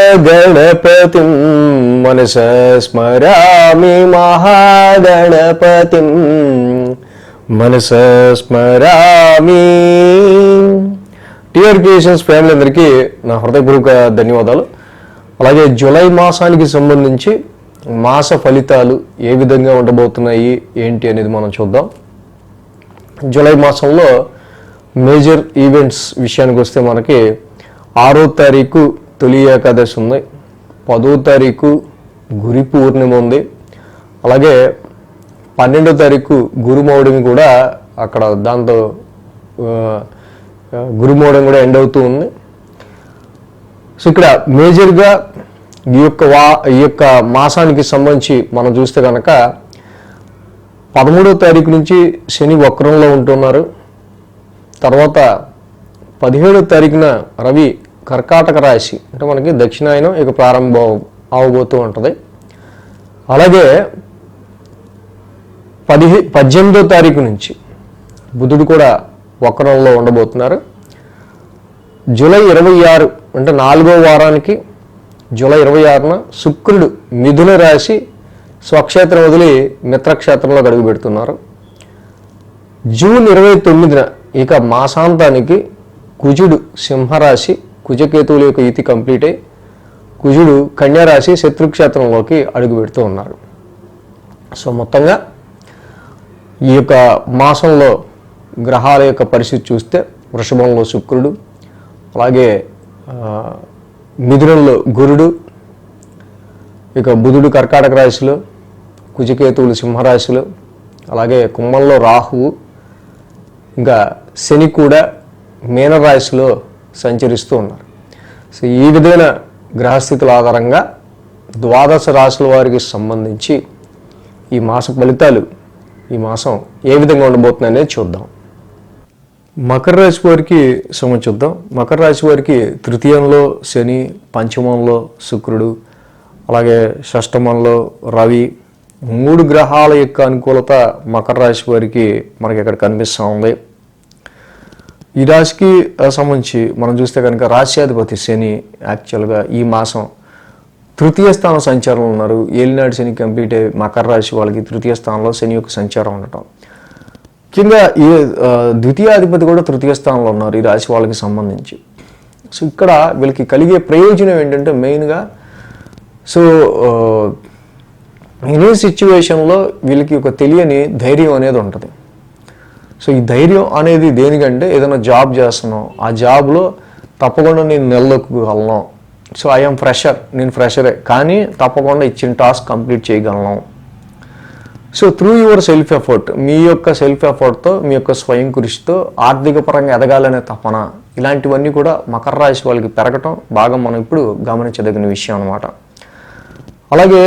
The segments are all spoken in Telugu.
మహాగణపతిం మనస స్మరామి మహాగణపతిం మనస స్మరామి. టిఆర్ క్రియేషన్స్ ఫ్యామిలీ అందరికీ నా హృదయపూర్వక ధన్యవాదాలు. అలాగే జూలై మాసానికి సంబంధించి మాస ఫలితాలు ఏ విధంగా ఉండబోతున్నాయి ఏంటి అనేది మనం చూద్దాం. జూలై మాసంలో మేజర్ ఈవెంట్స్ విషయానికి వస్తే మనకి ఆరో తారీఖు తొలి ఏకాదశి ఉంది. పదో తారీఖు గురి పూర్ణిమ ఉంది. అలాగే పన్నెండో తారీఖు గురుమౌడమి కూడా అక్కడ దాంతో ఆ, గురుమౌడం కూడా ఎండ్ అవుతూ ఉంది. సో ఇక్కడ మేజర్గా ఈ యొక్క వా ఈ యొక్క మాసానికి సంబంధించి మనం చూస్తే కనుక పదమూడో తారీఖు నుంచి శని వక్రంలో ఉంటున్నారు. తర్వాత పదిహేడో తారీఖున రవి కర్కాటక రాశి అంటే మనకి దక్షిణాయనం ఇక ప్రారంభం అవబోతూ ఉంటుంది. అలాగే పదిహే పద్దెనిమిదో తారీఖు నుంచి బుధుడు కూడా వక్రంలో ఉండబోతున్నారు. జూలై ఇరవై ఆరు అంటే నాలుగో వారానికి జూలై ఇరవై ఆరున శుక్రుడు మిథున రాశి స్వక్షేత్రం వదిలి మిత్రక్షేత్రంలో అడుగు పెడుతున్నారు. జూన్ ఇరవై తొమ్మిదిన ఇక మాసాంతానికి కుజుడు సింహరాశి కుజకేతువుల యొక్క యుతి కంప్లీట్. అయి కుజుడు కన్యారాశి శత్రుక్షేత్రంలోకి అడుగు పెడుతూ ఉన్నారు సో మొత్తంగా ఈ యొక్క మాసంలో గ్రహాల యొక్క పరిస్థితి చూస్తే వృషభంలో శుక్రుడు అలాగే మిథునంలో గురుడు ఇక బుధుడు కర్కాటక రాశిలో కుజకేతువులు సింహరాశిలో అలాగే కుంభంలో రాహువు ఇంకా శని కూడా మీనరాశిలో సంచరిస్తూ ఉన్నారు. సో ఈ విధమైన గ్రహస్థితుల ఆధారంగా ద్వాదశ రాశుల వారికి సంబంధించి ఈ మాస ఫలితాలు ఈ మాసం ఏ విధంగా ఉండబోతున్నాయి అనేది చూద్దాం. మకర రాశి వారికి సుమ చూద్దాం. మకర రాశి వారికి తృతీయంలో శని పంచమంలో శుక్రుడు అలాగే షష్టమంలో రవి మూడు గ్రహాల యొక్క అనుకూలత మకర రాశి వారికి మనకి ఇక్కడ కనిపిస్తూ ఉంది. ఈ రాశికి సంబంధించి మనం చూస్తే కనుక రాశ్యాధిపతి శని యాక్చువల్గా ఈ మాసం తృతీయ స్థానం సంచారం ఉన్నారు. ఏలినాడు శని కంప్లీట్ అయ్యి మకర రాశి వాళ్ళకి తృతీయ స్థానంలో శని యొక్క సంచారం ఉండటం. కింద ఈ ద్వితీయాధిపతి కూడా తృతీయ స్థానంలో ఉన్నారు ఈ రాశి వాళ్ళకి సంబంధించి. సో ఇక్కడ వీళ్ళకి కలిగే ప్రయోజనం ఏంటంటే మెయిన్గా సో ఎనీ సిచ్యువేషన్లో వీళ్ళకి ఒక తెలియని ధైర్యం అనేది ఉంటుంది. సో ఈ ధైర్యం అనేది దేనికంటే ఏదైనా జాబ్ చేస్తున్నాం ఆ జాబ్లో తప్పకుండా నేను నిలదొక్కగలను. సో ఐఎమ్ ఫ్రెషర్ నేను ఫ్రెషరే. కానీ తప్పకుండా ఇచ్చిన టాస్క్ కంప్లీట్ చేయగలను. So through your self effort మీ యొక్క సెల్ఫ్ ఎఫర్ట్తో మీ యొక్క స్వయం కృషితో ఆర్థిక పరంగా ఎదగాలనే తపన ఇలాంటివన్నీ కూడా మకర రాశి వాళ్ళకి పెరగటం బాగా మనం ఇప్పుడు గమనించదగిన విషయం అనమాట అలాగే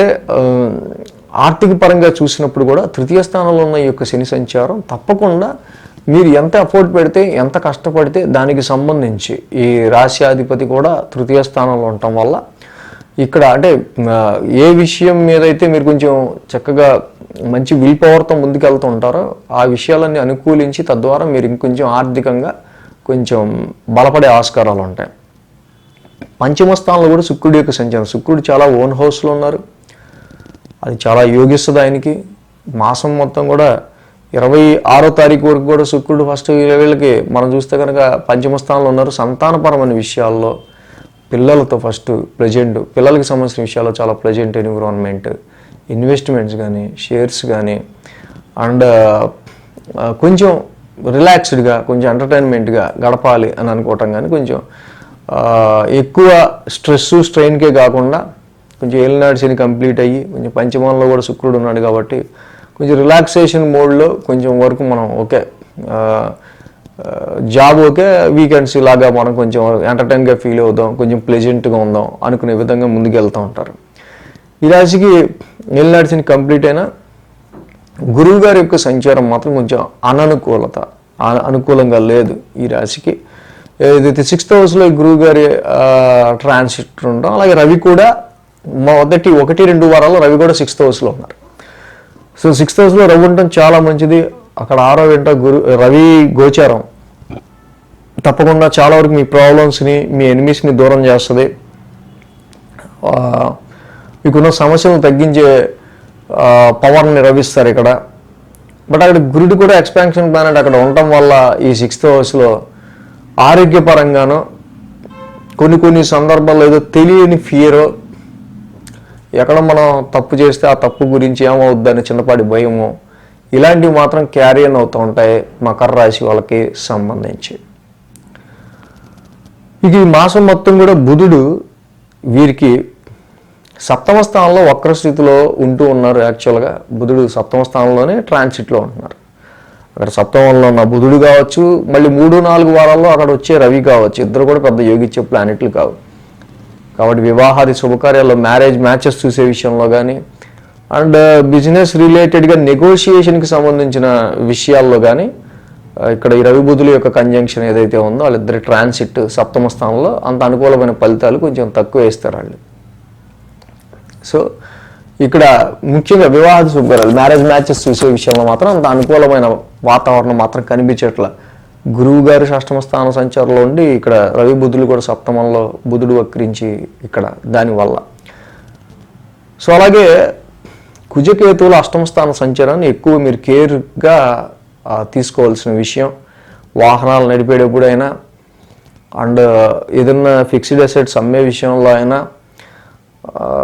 ఆర్థిక పరంగా చూసినప్పుడు కూడా తృతీయ స్థానంలో ఉన్న ఈ యొక్క శని సంచారం తప్పకుండా మీరు ఎంత ఎఫోర్ట్ పెడితే ఎంత కష్టపడితే దానికి సంబంధించి ఈ రాశ్యాధిపతి కూడా తృతీయ స్థానంలో ఉండటం వల్ల ఇక్కడ అంటే ఏ విషయం మీద అయితే మీరు కొంచెం చక్కగా మంచి విల్ పవర్తో ముందుకెళ్తూ ఉంటారో ఆ విషయాలన్నీ అనుకూలించి తద్వారా మీరు ఇంకొంచెం ఆర్థికంగా కొంచెం బలపడే ఆస్కారాలు ఉంటాయి. పంచమ స్థానంలో కూడా శుక్రుడి యొక్క సంచారం శుక్రుడు చాలా ఓన్ హౌస్లో ఉన్నారు. అది చాలా యోగిస్తుంది ఆయనకి. మాసం మొత్తం కూడా ఇరవై ఆరో తారీఖు వరకు కూడా శుక్రుడు ఫస్ట్ వీళ్ళకి మనం చూస్తే కనుక పంచమ స్థానంలో ఉన్నారు. సంతానపరమైన విషయాల్లో పిల్లలతో ఫస్ట్ ప్రజెంట్ పిల్లలకి సంబంధించిన విషయాల్లో చాలా ప్రజెంట్ ఎన్విరాన్మెంట్ ఇన్వెస్ట్మెంట్స్ కానీ షేర్స్ కానీ అండ్ కొంచెం రిలాక్స్డ్గా కొంచెం ఎంటర్టైన్మెంట్గా గడపాలి అని అనుకోవటం కానీ కొంచెం ఎక్కువ స్ట్రెస్ స్ట్రెయిన్కే కాకుండా కొంచెం ఏలినాడు శని కంప్లీట్ అయ్యి కొంచెం పంచమంలో కూడా శుక్రుడు ఉన్నాడు కాబట్టి కొంచెం రిలాక్సేషన్ మోడ్లో కొంచెం వరకు మనం ఓకే జాబ్ ఓకే వీకెండ్స్ ఇలాగా మనం కొంచెం ఎంటర్టైన్గా ఫీల్ అవుదాం కొంచెం ప్లెజెంట్గా ఉందాం అనుకునే విధంగా ముందుకు వెళ్తూ ఉంటారు. ఈ రాశికి ఏలినాడు శని కంప్లీట్ అయినా గురువు గారి యొక్క సంచారం మాత్రం కొంచెం అననుకూలత అనుకూలంగా లేదు ఈ రాశికి. ఏదైతే సిక్స్త్ హౌస్లో గురువు గారి ట్రాన్సిట్ ఉండడం అలాగే రవి కూడా మొదటి ఒకటి రెండు వారాల్లో రవి కూడా సిక్స్త్ హౌస్లో ఉన్నారు. సో సిక్స్త్ హౌస్లో రవి ఉండటం చాలా మంచిది. అక్కడ ఆరో వెంట గురు రవి గోచారం. తప్పకుండా చాలా వరకు మీ ప్రాబ్లమ్స్ని మీ ఎనిమీస్ని దూరం చేస్తుంది. మీకున్న సమస్యలను తగ్గించే పవర్ని రవిస్తారు ఇక్కడ. బట్ అక్కడ గురుడు కూడా ఎక్స్పాన్షన్ ప్లానెట్ అక్కడ ఉండటం వల్ల ఈ సిక్స్త్ హౌస్లో ఆరోగ్యపరంగాను కొన్ని కొన్ని సందర్భాల్లో ఏదో తెలియని ఫియరో ఎక్కడ మనం తప్పు చేస్తే ఆ తప్పు గురించి ఏమవుద్దని చిన్నపాటి భయము ఇలాంటివి మాత్రం క్యారియన్ అవుతూ ఉంటాయి మకర రాశి వాళ్ళకి సంబంధించి. ఇక ఈ మాసం మొత్తం కూడా బుధుడు వీరికి సప్తమ స్థానంలో వక్ర స్థితిలో ఉంటూ ఉన్నారు. యాక్చువల్గా బుధుడు సప్తమ స్థానంలోనే ట్రాన్సిట్లో ఉంటున్నారు. అక్కడ సప్తమంలో ఉన్న బుధుడు కావచ్చు మళ్ళీ మూడు నాలుగు వారాల్లో అక్కడ వచ్చే రవి కావచ్చు. ఇద్దరు కూడా పెద్ద యోగిచ్చే ప్లానెట్లు కావు. కాబట్టి వివాహాది శుభకార్యాల్లో మ్యారేజ్ మ్యాచెస్ చూసే విషయంలో కానీ అండ్ బిజినెస్ రిలేటెడ్గా నెగోషియేషన్కి సంబంధించిన విషయాల్లో కానీ uh, ఇక్కడ ఈ రవి యొక్క కంజంక్షన్ ఏదైతే ఉందో వాళ్ళిద్దరి ట్రాన్సిట్ సప్తమ స్థానంలో అంత అనుకూలమైన ఫలితాలు కొంచెం తక్కువ వేస్తారు వాళ్ళు సో ఇక్కడ ముఖ్యంగా వివాహ శుభకార్యాలు మ్యారేజ్ మ్యాచెస్ చూసే విషయంలో మాత్రం అంత అనుకూలమైన వాతావరణం మాత్రం కనిపించట్ల గురువు గారు షష్టమ స్థాన సంచారంలో ఉండి ఇక్కడ రవి బుధులు కూడా సప్తమంలో బుధుడు వక్రించి ఇక్కడ దానివల్ల సో అలాగే కుజకేతువుల అష్టమ స్థాన సంచారాన్ని ఎక్కువ మీరు కేర్గా తీసుకోవాల్సిన విషయం. వాహనాలు నడిపేటప్పుడైనా అండ్ ఏదన్నా ఫిక్స్డ్ అసెట్స్ అమ్మే విషయంలో అయినా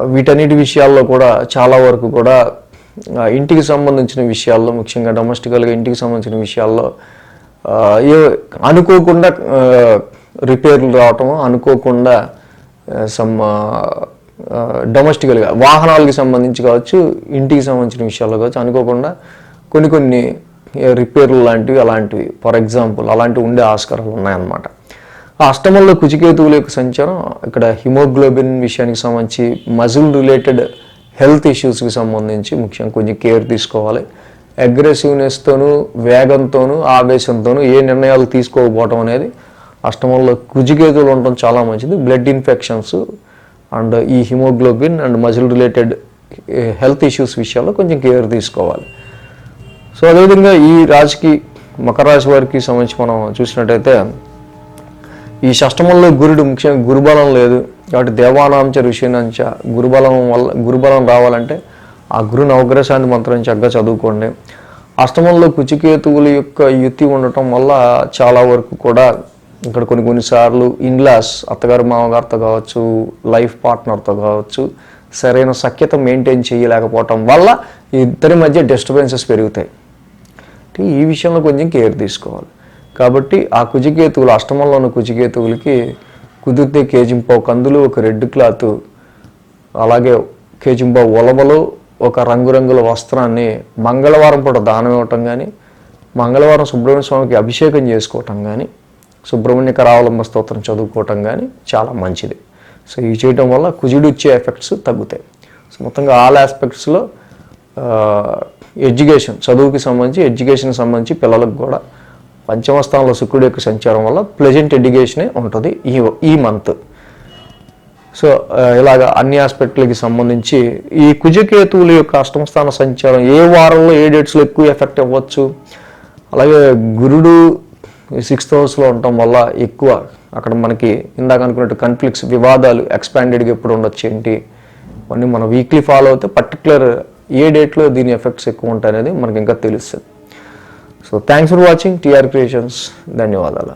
వీటన్నిటి విషయాల్లో కూడా చాలా వరకు కూడా ఇంటికి సంబంధించిన విషయాల్లో ముఖ్యంగా డొమెస్టికల్గా ఇంటికి సంబంధించిన విషయాల్లో అనుకోకుండా రిపేర్లు రావటం అనుకోకుండా సమ్ డొమెస్టికల్గా వాహనాలకి సంబంధించి కావచ్చు ఇంటికి సంబంధించిన విషయాల్లో కావచ్చు అనుకోకుండా కొన్ని కొన్ని రిపేర్లు లాంటివి అలాంటివి ఫర్ ఎగ్జాంపుల్ అలాంటివి ఉండే ఆస్కారాలు ఉన్నాయన్నమాట. ఆ అష్టమంలో కుచికేతువుల యొక్క సంచారం ఇక్కడ హిమోగ్లోబిన్ విషయానికి సంబంధించి మజిల్ రిలేటెడ్ హెల్త్ ఇష్యూస్కి సంబంధించి ముఖ్యంగా కొంచెం కేర్ తీసుకోవాలి. అగ్రెసివ్నెస్తోనూ వేగంతోనూ ఆవేశంతోనూ ఏ నిర్ణయాలు తీసుకోకపోవటం అనేది అష్టమంలో కుజిగేతులు ఉండటం చాలా మంచిది. బ్లడ్ ఇన్ఫెక్షన్స్ అండ్ ఈ haemoglobin and muscle related health issues విషయాల్లో కొంచెం కేర్ తీసుకోవాలి. సో అదేవిధంగా ఈ రాశికి మకర రాశి వారికి సంబంధించి మనం చూసినట్టయితే ఈ షష్టమంలో గురుడు ముఖ్యంగా గురుబలం లేదు. కాబట్టి దేవానాంచ ఋషినాంచ గురుబలం వల్ల గురుబలం రావాలంటే ఆ గురు మంత్రం చక్కగా చదువుకోండి. అష్టమంలో కుచికేతువుల యొక్క యుతి ఉండటం వల్ల చాలా వరకు కూడా ఇక్కడ కొన్ని కొన్నిసార్లు ఇన్లాస్ అత్తగారు మామగారితో కావచ్చు లైఫ్ పార్ట్నర్తో కావచ్చు సరైన సఖ్యత మెయింటైన్ చేయలేకపోవటం వల్ల ఇద్దరి మధ్య డిస్టర్బెన్సెస్ పెరుగుతాయి. ఈ విషయంలో కొంచెం కేర్ తీసుకోవాలి. కాబట్టి ఆ కుజికేతువులు అష్టమంలో ఉన్న కుజికేతువులకి కుదిరితే కేజింపావు కందులు ఒక రెడ్ క్లాత్ అలాగే కేజింపావు ఉలవలు ఒక రంగురంగుల వస్త్రాన్ని మంగళవారం పూట దానం ఇవ్వటం కానీ మంగళవారం సుబ్రహ్మణ్య స్వామికి అభిషేకం చేసుకోవటం కానీ సుబ్రహ్మణ్య కరావలంబ స్తోత్రం చదువుకోవటం కానీ చాలా మంచిది. సో ఇవి చేయటం వల్ల కుజుడు వచ్చే ఎఫెక్ట్స్ తగ్గుతాయి. సో మొత్తంగా ఆల్ ఆస్పెక్ట్స్లో ఎడ్యుకేషన్ చదువుకి సంబంధించి ఎడ్యుకేషన్కి సంబంధించి పిల్లలకు కూడా పంచమ స్థానంలో శుక్రుడు యొక్క సంచారం వల్ల ప్లెజెంట్ ఎడ్యుకేషనే ఉంటుంది ఈ ఈ మంత్. సో ఇలాగ అన్ని ఆస్పెక్ట్లకి సంబంధించి ఈ కుజకేతువుల యొక్క అష్టమస్థాన సంచారం ఏ వారంలో ఏ డేట్స్లో ఎక్కువ ఎఫెక్ట్ అవ్వచ్చు? అలాగే గురుడు సిక్స్త్ హౌస్లో ఉండటం వల్ల ఎక్కువ అక్కడ మనకి ఇందాక అనుకున్నట్టు కన్ఫ్లిక్ట్స్ వివాదాలు ఎక్స్పాండెడ్గా ఎప్పుడు ఉండొచ్చు ఏంటి? అవన్నీ మనం వీక్లీ ఫాలో అవుతే పర్టికులర్ ఏ డేట్లో దీని ఎఫెక్ట్స్ ఎక్కువ ఉంటాయి అనేది మనకి ఇంకా తెలుస్తుంది. So thanks for watching TR creations ధన్యవాదాలు.